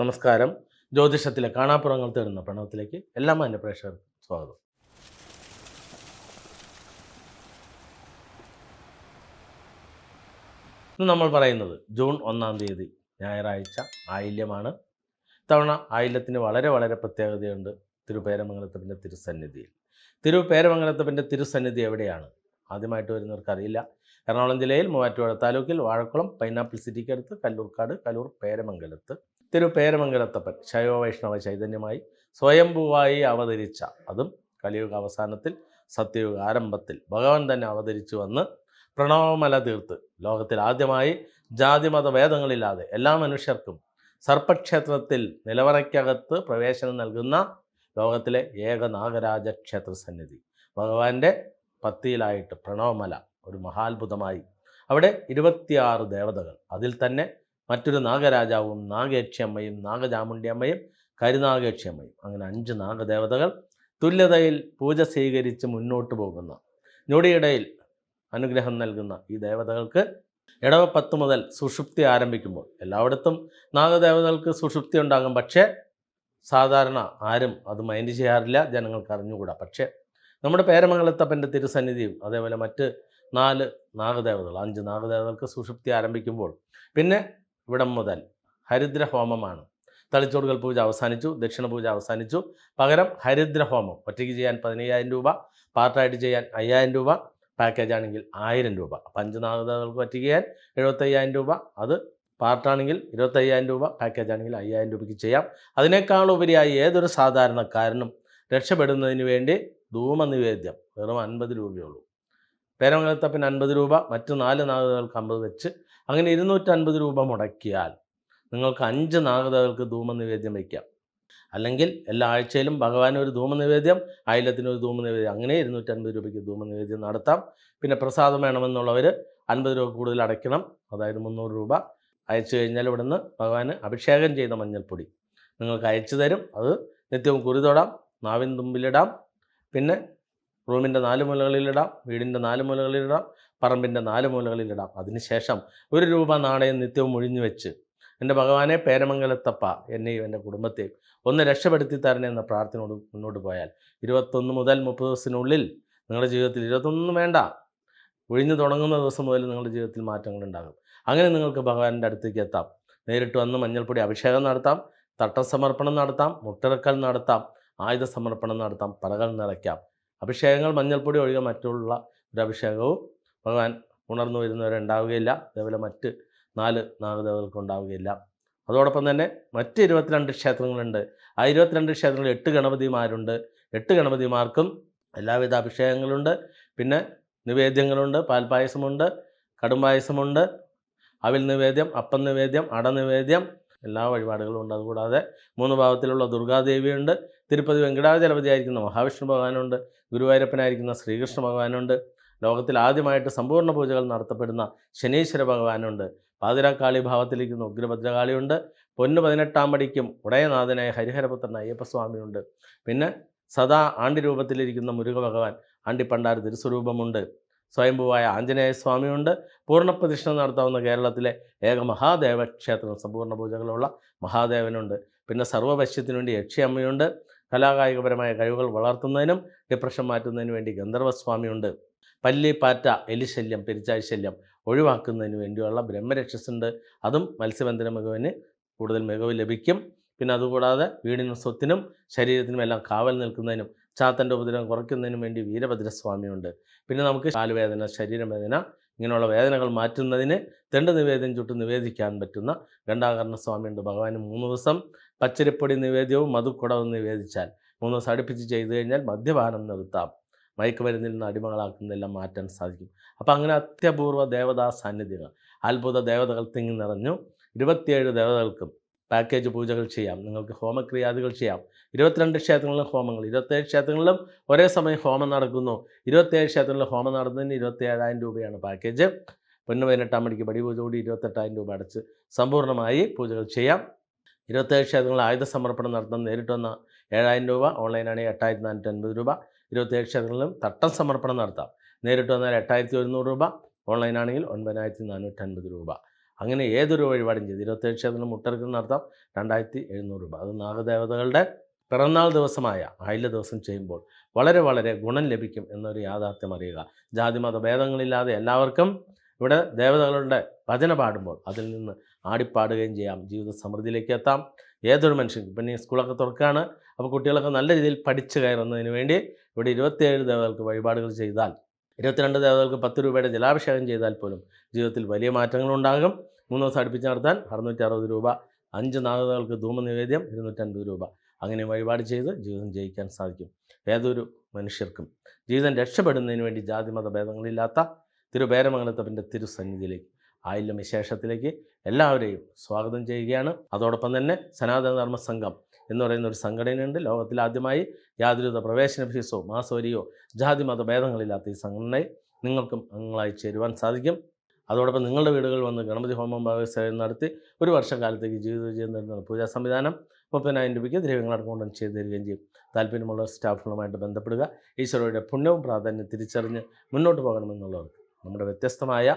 നമസ്കാരം. ജ്യോതിഷത്തിലെ കാണാപ്പുറങ്ങൾ തേടുന്ന പ്രണവത്തിലേക്ക് എല്ലാ മാന്യ പ്രേക്ഷകർക്കും സ്വാഗതം. ഇന്ന് നമ്മൾ പറയുന്നത് ജൂൺ ഒന്നാം തീയതി ഞായറാഴ്ച ആയില്യമാണ്. ഇത്തവണ ആയില്യത്തിന് വളരെ വളരെ പ്രത്യേകതയുണ്ട് തിരുപേരമംഗലത്തപ്പന്റെ തിരുസന്നിധിയിൽ. തിരുപേരമംഗലത്തപ്പന്റെ തിരുസന്നിധി എവിടെയാണ്? ആദ്യമായിട്ട് വരുന്നവർക്കറിയില്ല എറണാകുളം ജില്ലയിൽ മൂവാറ്റുപുഴ താലൂക്കിൽ വാഴക്കുളം പൈനാപ്പിൾ സിറ്റിക്കടുത്ത് കല്ലൂർക്കാട് കലൂർ പേരമംഗലത്ത്. തിരുപേരമംഗലത്തപ്പൻ ശൈവ വൈഷ്ണവ ചൈതന്യമായി സ്വയംഭൂവായി അവതരിച്ച അതും കലിയുഗ അവസാനത്തിൽ സത്യയുഗ ആരംഭത്തിൽ ഭഗവാൻ തന്നെ അവതരിച്ചു വന്ന് പ്രണവമല തീർത്ത് ലോകത്തിൽ ആദ്യമായി ജാതിമത ഭേദങ്ങളില്ലാതെ എല്ലാ മനുഷ്യർക്കും സർപ്പക്ഷേത്രത്തിൽ നിലവറയ്ക്കകത്ത് പ്രവേശനം നൽകുന്ന ലോകത്തിലെ ഏക നാഗരാജ ക്ഷേത്ര സന്നിധി. ഭഗവാന്റെ പത്തിയിലായിട്ട് പ്രണവമല ഒരു മഹാത്ഭുതമായി. അവിടെ ഇരുപത്തിയാറ് ദേവതകൾ. അതിൽ തന്നെ മറ്റൊരു നാഗരാജാവും നാഗേക്ഷിയമ്മയും നാഗചാമുണ്ഡിയമ്മയും കരുനാഗേക്ഷിയമ്മയും. അങ്ങനെ അഞ്ച് നാഗദേവതകൾ തുല്യതയിൽ പൂജ സ്വീകരിച്ച് മുന്നോട്ട് പോകുന്ന. ഞൊടിയിടയിൽ അനുഗ്രഹം നൽകുന്ന ഈ ദേവതകൾക്ക് ഇടവ പത്ത് മുതൽ സുഷുപ്തി ആരംഭിക്കുമ്പോൾ എല്ലായിടത്തും നാഗദേവതകൾക്ക് സുഷുപ്തി ഉണ്ടാകും. പക്ഷേ സാധാരണ ആരും അത് മൈൻഡ് ചെയ്യാറില്ല ജനങ്ങൾക്ക് അറിഞ്ഞുകൂടാ. പക്ഷേ നമ്മുടെ പേരമംഗലത്തപ്പന്റെ തിരുസന്നിധിയും അതേപോലെ മറ്റ് നാല് നാഗദേവതകൾ അഞ്ച് നാഗദേവതകൾക്ക് സുഷുപ്തി ആരംഭിക്കുമ്പോൾ പിന്നെ ഇവിടം മുതൽ ഹരിദ്ര ഹോമമാണ് തളിച്ചോടുകൾ പൂജ അവസാനിച്ചു ദക്ഷിണ പൂജ അവസാനിച്ചു. പകരം ഹരിദ്ര ഹോമം ഒറ്റയ്ക്ക് ചെയ്യാൻ പതിനയ്യായിരം രൂപ പാർട്ടായിട്ട് ചെയ്യാൻ അയ്യായിരം രൂപ പാക്കേജ് ആണെങ്കിൽ ആയിരം രൂപ. പഞ്ചനാഗതകൾക്ക് ഒറ്റയ്ക്ക് ചെയ്യാൻ എഴുപത്തയ്യായിരം രൂപ അത് പാർട്ടാണെങ്കിൽ ഇരുപത്തയ്യായിരം രൂപ പാക്കേജ് ആണെങ്കിൽ അയ്യായിരം രൂപയ്ക്ക് ചെയ്യാം. അതിനേക്കാൾ ഉപരിയായി ഏതൊരു സാധാരണക്കാരനും രക്ഷപ്പെടുന്നതിന് വേണ്ടി ധൂമനിവേദ്യം വെറും അൻപത് രൂപയുള്ളൂ പേരമംഗലത്തപ്പിന് അൻപത് രൂപ മറ്റു നാല് നാഗതകൾക്ക് അമ്പത് വെച്ച് അങ്ങനെ ഇരുന്നൂറ്റൻപത് രൂപ മുടക്കിയാൽ നിങ്ങൾക്ക് അഞ്ച് നാഗതകൾക്ക് ധൂമനിവേദ്യം വയ്ക്കാം. അല്ലെങ്കിൽ എല്ലാ ആഴ്ചയിലും ഭഗവാൻ ഒരു ധൂമനിവേദ്യം ആയിലത്തിന് ഒരു ധൂമനിവേദ്യം അങ്ങനെ ഇരുന്നൂറ്റൻപത് രൂപയ്ക്ക് ധൂമനിവേദ്യം നടത്താം. പിന്നെ പ്രസാദം വേണമെന്നുള്ളവർ അൻപത് രൂപ കൂടുതൽ അടയ്ക്കണം. അതായത് മുന്നൂറ് രൂപ. അയച്ചു കഴിഞ്ഞാൽ ഇവിടുന്ന് ഭഗവാന് അഭിഷേകം ചെയ്ത മഞ്ഞൾപ്പൊടി. നിങ്ങൾക്ക് അയച്ചു തരും. അത് നിത്യവും കുറി തൊടാം നാവിൻ തുമ്പിലിടാം. പിന്നെ റൂമിന്റെ നാല് മൂലകളിലിടാം വീടിന്റെ നാല് മൂലകളിലിടാം പറമ്പിന്റെ നാല് മൂലകളിലിടാം അതിനുശേഷം ഒരു രൂപ നാണയം നിത്യവും ഒഴിഞ്ഞു വെച്ച് എന്റെ ഭഗവാനെ പേരമംഗലത്തപ്പ എന്നെയും എന്റെ കുടുംബത്തെയും ഒന്ന് രക്ഷപ്പെടുത്തി തരണേ എന്ന പ്രാർത്ഥനയോട് മുന്നോട്ട് പോയാൽ ഇരുപത്തൊന്ന് മുതൽ മുപ്പത് ദിവസത്തിനുള്ളിൽ നിങ്ങളുടെ ജീവിതത്തിൽ ഇരുപത്തൊന്നും വേണ്ട. ഒഴിഞ്ഞു തുടങ്ങുന്ന ദിവസം മുതൽ നിങ്ങളുടെ ജീവിതത്തിൽ മാറ്റങ്ങൾ ഉണ്ടാകും. അങ്ങനെ നിങ്ങൾക്ക് ഭഗവാന്റെ അടുത്തേക്ക് എത്താം. നേരിട്ട് വന്ന് മഞ്ഞൾപ്പൊടി അഭിഷേകം നടത്താം തട്ടസമർപ്പണം നടത്താം മുട്ടിറക്കൽ നടത്താം ആയുധ സമർപ്പണം നടത്താം പറകൾ നിറയ്ക്കാം. അഭിഷേകങ്ങൾ മഞ്ഞൾപ്പൊടി ഒഴികെ മറ്റുള്ള ഒരു അഭിഷേകവും ഭഗവാൻ ഉണർന്നു വരുന്നവരുണ്ടാവുകയില്ല അതേപോലെ മറ്റ് നാല് നാഗദേവതകൾക്ക് ഉണ്ടാവുകയില്ല. അതോടൊപ്പം തന്നെ മറ്റ് ഇരുപത്തിരണ്ട് ക്ഷേത്രങ്ങളുണ്ട്. ആ ഇരുപത്തിരണ്ട് ക്ഷേത്രങ്ങളിൽ എട്ട് ഗണപതിമാരുണ്ട്. എട്ട് ഗണപതിമാർക്കും എല്ലാവിധ അഭിഷേകങ്ങളുണ്ട്. പിന്നെ നിവേദ്യങ്ങളുണ്ട്. പാൽപായസമുണ്ട്. കടുംപായസമുണ്ട്. അവിൽ നിവേദ്യം അപ്പം നിവേദ്യം അട നിവേദ്യം എല്ലാ വഴിപാടുകളും ഉണ്ട്. അതുകൂടാതെ മൂന്ന് ഭാവത്തിലുള്ള ദുർഗാദേവിയുണ്ട് തിരുപ്പതി വെങ്കടാചലപതിയായിരിക്കുന്ന മഹാവിഷ്ണു ഭഗവാനുണ്ട് ഗുരുവായൂരപ്പനായിരിക്കുന്ന ശ്രീകൃഷ്ണ ഭഗവാനുണ്ട് ലോകത്തിൽ ആദ്യമായിട്ട് സമ്പൂർണ പൂജകൾ നടത്തപ്പെടുന്ന ശനീശ്വര ഭഗവാനുണ്ട് പാതിരാക്കാളി ഭാവത്തിലിരിക്കുന്ന ഉഗ്രഭദ്രകാളിയുണ്ട് പൊന്നു പതിനെട്ടാം പടിക്കും ഉടയനാഥനായ ഹരിഹരപുത്രൻ അയ്യപ്പസ്വാമിയുണ്ട്. പിന്നെ സദാ ആണ്ടി രൂപത്തിലിരിക്കുന്ന മുരുക ഭഗവാൻ ആണ്ടിപ്പണ്ടാർ തിരുസ്വരൂപമുണ്ട്. സ്വയംഭുവായ ആഞ്ജനേയ സ്വാമിയുണ്ട്. പൂർണപ്രതിഷ്ഠ നടത്താവുന്ന കേരളത്തിലെ ഏക മഹാദേവ ക്ഷേത്രം സമ്പൂർണ പൂജകളുള്ള മഹാദേവനുണ്ട്. പിന്നെ സർവവശ്യത്തിനു വേണ്ടി യക്ഷിയമ്മയുണ്ട്. കലാകായികപരമായ കഴിവുകൾ വളർത്തുന്നതിനും ഡിപ്രഷൻ മാറ്റുന്നതിനു വേണ്ടി ഗന്ധർവസ്വാമിയുണ്ട് പല്ലി പാറ്റ എലിശല്യം പെരിച്ചാഴി ശല്യം ഒഴിവാക്കുന്നതിന് വേണ്ടിയുള്ള ബ്രഹ്മരക്ഷസുണ്ട് അതും മത്സ്യബന്ധന മികവിന് കൂടുതൽ മികവ് ലഭിക്കും. പിന്നെ അതുകൂടാതെ വീടിനും സ്വത്തിനും ശരീരത്തിനും എല്ലാം കാവൽ നിൽക്കുന്നതിനും ചാത്തന്റെ ഉപദ്രവം കുറയ്ക്കുന്നതിന് വേണ്ടി വീരഭദ്രസ്വാമിയുണ്ട്. പിന്നെ നമുക്ക് കാലുവേദന ശരീരവേദന ഇങ്ങനെയുള്ള വേദനകൾ മാറ്റുന്നതിന് തെണ്ട് നിവേദ്യം ചുട്ട് നിവേദിക്കാൻ പറ്റുന്ന ഗണ്ടാകർണ സ്വാമിയുണ്ട് ഭഗവാന് മൂന്ന് ദിവസം പച്ചരിപ്പൊടി നിവേദ്യവും മധുക്കുടവും നിവേദിച്ചാൽ മൂന്ന് ദിവസം അടുപ്പിച്ച് ചെയ്തു കഴിഞ്ഞാൽ മദ്യപാനം നിർത്താം. മയക്കുമരുന്നിൽ നിന്ന് അടിമകളാക്കുന്നതെല്ലാം മാറ്റാൻ സാധിക്കും. അപ്പോൾ അങ്ങനെ അത്യപൂർവ ദേവതാ സാന്നിധ്യങ്ങൾ അത്ഭുത ദേവതകൾ തിങ്ങി നിറഞ്ഞു. ഇരുപത്തിയേഴ് ദേവതകൾക്കും പാക്കേജ് പൂജകൾ ചെയ്യാം. നിങ്ങൾക്ക് ഹോമക്രിയാദികൾ ചെയ്യാം. ഇരുപത്തിരണ്ട് ക്ഷേത്രങ്ങളിലും ഹോമങ്ങൾ. ഇരുപത്തേഴ് ക്ഷേത്രങ്ങളിലും ഒരേ സമയം ഹോമം നടക്കുന്നു. ഇരുപത്തേഴ് ക്ഷേത്രങ്ങളിൽ ഹോമം നടന്നതിന് ഇരുപത്തേഴായിരം രൂപയാണ് പാക്കേജ് പൊന്നു പതിനെട്ടാം മണിക്ക് പടി പൂജ കൂടി ഇരുപത്തെട്ടായിരം രൂപ അടച്ച് സമ്പൂർണമായി പൂജകൾ ചെയ്യാം. ഇരുപത്തേഴ് ക്ഷേത്രങ്ങളിൽ ആയുധ സമർപ്പണം നടത്താൻ നേരിട്ട് വന്ന ഏഴായിരം രൂപ. ഓൺലൈനാണെങ്കിൽ എട്ടായിരത്തി നാനൂറ്റി അൻപത് രൂപ. ഇരുപത്തേഴ് ക്ഷേത്രങ്ങളിലും തട്ടം സമർപ്പണം നടത്താം. നേരിട്ട് വന്നാൽ എട്ടായിരത്തി ഒരുന്നൂറ് രൂപ. ഓൺലൈനാണെങ്കിൽ ഒൻപതിനായിരത്തി നാനൂറ്റി അൻപത് രൂപ. അങ്ങനെ ഏതൊരു വഴിപാടും ചെയ്ത്. ഇരുപത്തേഴ് ക്ഷേത്രം മുട്ടർക്കുന്ന നടത്താം. രണ്ടായിരത്തി എഴുന്നൂറ് രൂപ. അത് നാഗദേവതകളുടെ പിറന്നാൾ ദിവസമായ ആയില്യ ദിവസം ചെയ്യുമ്പോൾ വളരെ വളരെ ഗുണം ലഭിക്കും എന്നൊരു യാഥാർത്ഥ്യം അറിയുക. ജാതിമത ഭേദങ്ങളില്ലാതെ എല്ലാവർക്കും ഇവിടെ ദേവതകളുടെ ഭജന പാടുമ്പോൾ അതിൽ നിന്ന് ആടിപ്പാടുകയും ചെയ്യാം. ജീവിത സമൃദ്ധിയിലേക്ക് എത്താം. ഏതൊരു മനുഷ്യനും പിന്നെ സ്കൂളൊക്കെ തുറക്കുകയാണ്. അപ്പോൾ കുട്ടികളൊക്കെ നല്ല രീതിയിൽ പഠിച്ചു കയറുന്നതിന് വേണ്ടി ഇവിടെ ഇരുപത്തിയേഴ് ദേവതകൾക്ക് വഴിപാടുകൾ ചെയ്താൽ ഇരുപത്തിരണ്ട് ദേവതകൾക്ക് പത്ത് രൂപയുടെ ജലാഭിഷേകം ചെയ്താൽ പോലും ജീവിതത്തിൽ വലിയ മാറ്റങ്ങളുണ്ടാകും മൂന്ന് ദിവസം അടുപ്പിച്ച് നടത്താൻ അറുന്നൂറ്റി അറുപത് രൂപ അഞ്ച് നാഗതകൾക്ക് ധൂമനിവേദ്യം ഇരുന്നൂറ്റൻപത് രൂപ. അങ്ങനെ വഴിപാട് ചെയ്ത് ജീവിതം ജയിക്കാൻ സാധിക്കും ഏതൊരു മനുഷ്യർക്കും. ജീവിതം രക്ഷപ്പെടുന്നതിന് വേണ്ടി ജാതിമത ഭേദങ്ങളില്ലാത്ത തിരുപേരമംഗലത്തപ്പന്റെ തിരുസന്നിധിയിലേക്ക് ആയില്യം വിശേഷത്തിലേക്ക് എല്ലാവരെയും സ്വാഗതം ചെയ്യുകയാണ്. അതോടൊപ്പം തന്നെ സനാതന ധർമ്മ സംഘം എന്ന് പറയുന്ന ഒരു സംഘടനയുണ്ട്. ലോകത്തിൽ ആദ്യമായി യാതൊരുവിധ പ്രവേശന ഫീസോ മാസവരിയോ ജാതി മത ഭേദങ്ങളില്ലാത്ത ഈ സംഘടനയിൽ നിങ്ങൾക്കും അംഗങ്ങളായി ചേരുവാൻ സാധിക്കും. അതോടൊപ്പം നിങ്ങളുടെ വീടുകളിൽ വന്ന് ഗണപതി ഹോമം ഭാഗസേവനം നടത്തി ഒരു വർഷക്കാലത്തേക്ക് ജീവിത വിജയം തരുന്ന പൂജാ സംവിധാനം. മുപ്പതിനായിരം രൂപയ്ക്ക് ദ്രവ്യങ്ങളടക്കം കൊണ്ടും ചെയ്തു തരികയും ചെയ്യും. താല്പര്യമുള്ള സ്റ്റാഫുകളുമായിട്ട് ബന്ധപ്പെടുക. ഈശ്വരയുടെ പുണ്യവും പ്രാധാന്യം തിരിച്ചറിഞ്ഞ് മുന്നോട്ട് പോകണമെന്നുള്ളവർക്ക് നമ്മുടെ വ്യത്യസ്തമായ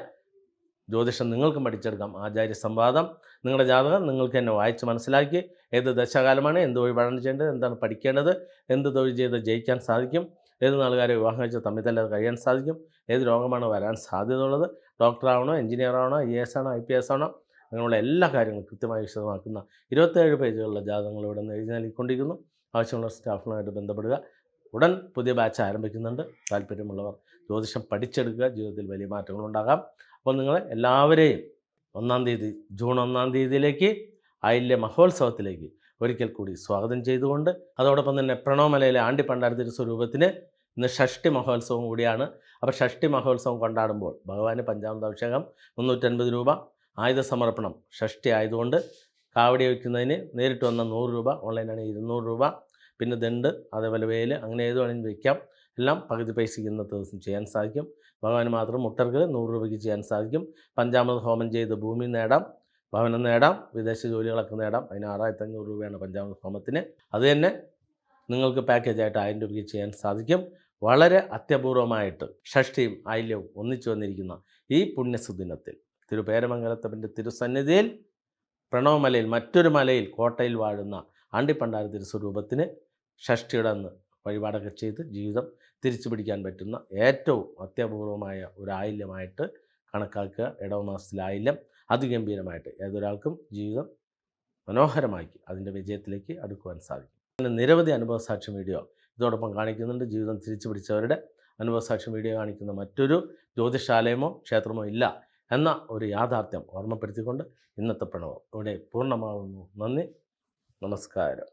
ജ്യോതിഷം നിങ്ങൾക്കും പഠിച്ചെടുക്കാം. ആചാര്യ സംവാദം നിങ്ങളുടെ ജാതകം നിങ്ങൾക്ക് തന്നെ വായിച്ച് മനസ്സിലാക്കി. ഏത് ദശകാലമാണ് എന്ത് വഴിപാടാണ് ചെയ്യേണ്ടത് എന്താണ് പഠിക്കേണ്ടത് എന്ത് തൊഴിൽ ചെയ്ത് ജയിക്കാൻ സാധിക്കും ഏത് നാളുകാരെ വിവാഹം കഴിച്ച് തമ്മിൽ തന്നെ കഴിയാൻ സാധിക്കും ഏത് രോഗമാണ് വരാൻ സാധ്യതയുള്ളത് ഡോക്ടറാവണോ എഞ്ചിനീയർ ആവണോ ഐ എസ് ആണോ ഐ പി എസ് ആണോ അങ്ങനെയുള്ള എല്ലാ കാര്യങ്ങളും കൃത്യമായി വിശദമാക്കുന്ന ഇരുപത്തേഴ് പേജുകളുള്ള ജാതകങ്ങൾ ഇവിടെ നിന്ന് എഴുതി നൽകിക്കൊണ്ടിരിക്കുന്നു. ആവശ്യമുള്ള സ്റ്റാഫുകളുമായിട്ട് ബന്ധപ്പെടുക. ഉടൻ പുതിയ ബാച്ച് ആരംഭിക്കുന്നുണ്ട്. താല്പര്യമുള്ളവർ ജ്യോതിഷം പഠിച്ചെടുക്കുക. ജീവിതത്തിൽ വലിയ മാറ്റങ്ങളുണ്ടാകാം. അപ്പോൾ നിങ്ങൾ എല്ലാവരെയും ഒന്നാം തീയതി ജൂൺ ഒന്നാം തീയതിയിലേക്ക് അയല്യ മഹോത്സവത്തിലേക്ക് ഒരിക്കൽ കൂടി സ്വാഗതം ചെയ്തുകൊണ്ട് അതോടൊപ്പം തന്നെ പ്രണവമലയിലെ ആണ്ടിപ്പണ്ടാരത്തിരി സ്വരൂപത്തിന് ഇന്ന് ഷഷ്ടി മഹോത്സവം കൂടിയാണ്. അപ്പോൾ ഷഷ്ടി മഹോത്സവം കൊണ്ടാടുമ്പോൾ ഭഗവാന് പഞ്ചാമത് അഭിഷേകം മുന്നൂറ്റൻപത് രൂപ ആയുധ സമർപ്പണം ഷഷ്ടി ആയതുകൊണ്ട് കാവടി വയ്ക്കുന്നതിന് നേരിട്ട് വന്ന നൂറ് രൂപ ഓൺലൈനാണ് ഇരുന്നൂറ് രൂപ പിന്നെ ദണ്ട് അതേപോലെ വേൽ അങ്ങനെ ഏത് വേണമെങ്കിലും വയ്ക്കാം. എല്ലാം പകുതി പൈസയ്ക്ക് ഇന്നത്തെ ദിവസം ചെയ്യാൻ സാധിക്കും. ഭഗവാന് മാത്രം മുട്ടർക്ക് നൂറ് രൂപയ്ക്ക് ചെയ്യാൻ സാധിക്കും. പഞ്ചാമത് ഹോമം ചെയ്ത് ഭൂമി നേടാം. ഭവനം നേടാം. വിദേശ ജോലികളൊക്കെ നേടാം. അതിന് ആറായിരത്തി അഞ്ഞൂറ് രൂപയാണ് പഞ്ചാമത് ഹോമത്തിന്. അത് തന്നെ നിങ്ങൾക്ക് പാക്കേജായിട്ട് ആയിരം രൂപയ്ക്ക് ചെയ്യാൻ സാധിക്കും. വളരെ അത്യപൂർവമായിട്ട് ഷഷ്ടിയും ആയില്യവും ഒന്നിച്ചു വന്നിരിക്കുന്ന ഈ പുണ്യസുദിനത്തിൽ തിരുപേരമംഗലത്തപ്പന്റെ തിരുസന്നിധിയിൽ പ്രണവമലയിൽ മറ്റൊരു മലയിൽ കോട്ടയിൽ വാഴുന്ന ആണ്ടിപ്പണ്ടാര തിരുസ്വരൂപത്തിന് ഷഷ്ടിയുടെ അന്ന് വഴിപാടൊക്കെ ചെയ്ത് ജീവിതം തിരിച്ചു പിടിക്കാൻ പറ്റുന്ന ഏറ്റവും അത്യപൂർവമായ ഒരു ആയില്യമായിട്ട് കണക്കാക്കുക ഇടവമാസത്തിലെ ആയില്യം അതിഗംഭീരമായിട്ട് ഏതൊരാൾക്കും ജീവിതം മനോഹരമാക്കി അതിന്റെ വിജയത്തിലേക്ക് അടുക്കുവാൻ സാധിക്കും. അങ്ങനെ നിരവധി അനുഭവസാക്ഷ്യം വീഡിയോ ഇതോടൊപ്പം കാണിക്കുന്നുണ്ട്. ജീവിതം തിരിച്ചു പിടിച്ചവരുടെ അനുഭവസാക്ഷ്യം വീഡിയോ കാണിക്കുന്ന മറ്റൊരു ജ്യോതിഷാലയമോ ക്ഷേത്രമോ ഇല്ല എന്ന ഒരു യാഥാർത്ഥ്യം ഓർമ്മപ്പെടുത്തിക്കൊണ്ട് ഇന്നത്തെ പ്രണവം ഇവിടെ പൂർണമാകുന്നു നന്ദി. നമസ്കാരം.